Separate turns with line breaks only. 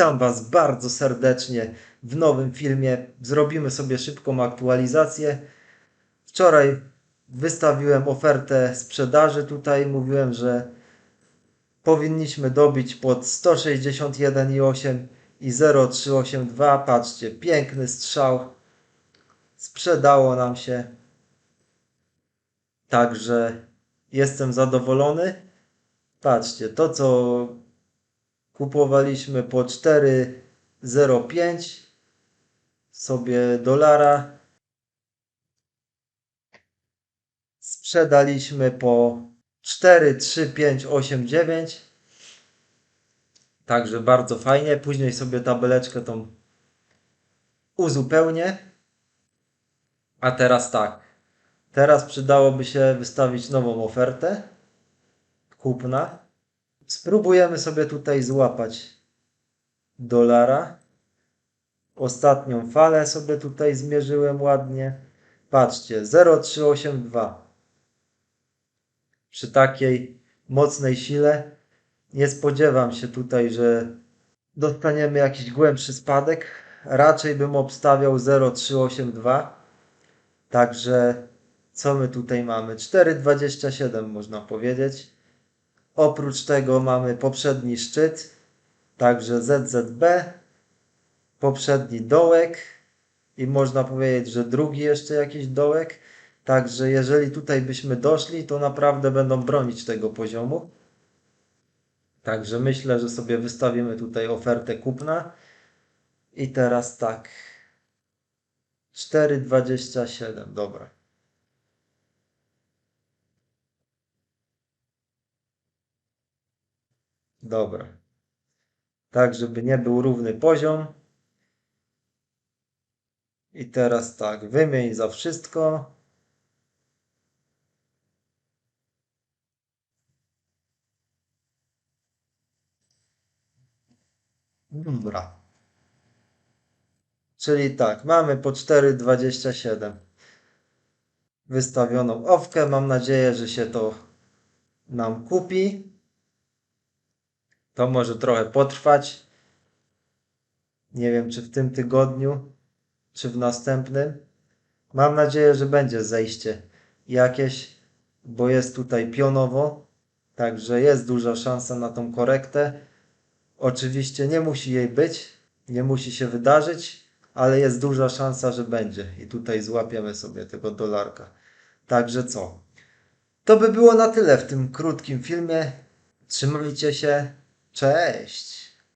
Witam Was bardzo serdecznie w nowym filmie. Zrobimy sobie szybką aktualizację. Wczoraj wystawiłem ofertę sprzedaży. Tutaj mówiłem, że powinniśmy dobić pod 161,8 i 0,382. Patrzcie, piękny strzał. Sprzedało nam się. Także jestem zadowolony. Patrzcie, to co kupowaliśmy po 4,05 sobie dolara. Sprzedaliśmy po 4,3589. Także bardzo fajnie. Później sobie tabeleczkę tą uzupełnię. A teraz tak. Teraz przydałoby się wystawić nową ofertę kupna. Spróbujemy sobie tutaj złapać dolara. Ostatnią falę sobie tutaj zmierzyłem ładnie. Patrzcie, 0,382. Przy takiej mocnej sile nie spodziewam się tutaj, że dostaniemy jakiś głębszy spadek. Raczej bym obstawiał 0,382. Także co my tutaj mamy? 4,27 można powiedzieć. Oprócz tego mamy poprzedni szczyt, także ZZB, poprzedni dołek i można powiedzieć, że drugi jeszcze jakiś dołek. Także jeżeli tutaj byśmy doszli, to naprawdę będą bronić tego poziomu. Także myślę, że sobie wystawimy tutaj ofertę kupna. I teraz tak. 4,27, dobra. Dobra. Tak, żeby nie był równy poziom. I teraz tak, wymień za wszystko. Dobra. Czyli tak, mamy po 4,27 wystawioną owkę. Mam nadzieję, że się to nam kupi. To może trochę potrwać. Nie wiem, czy w tym tygodniu, czy w następnym. Mam nadzieję, że będzie zejście jakieś, bo jest tutaj pionowo. Także jest duża szansa na tą korektę. Oczywiście nie musi jej być, nie musi się wydarzyć, ale jest duża szansa, że będzie. I tutaj złapiemy sobie tego dolarka. Także co? To by było na tyle w tym krótkim filmie. Trzymajcie się. Cześć!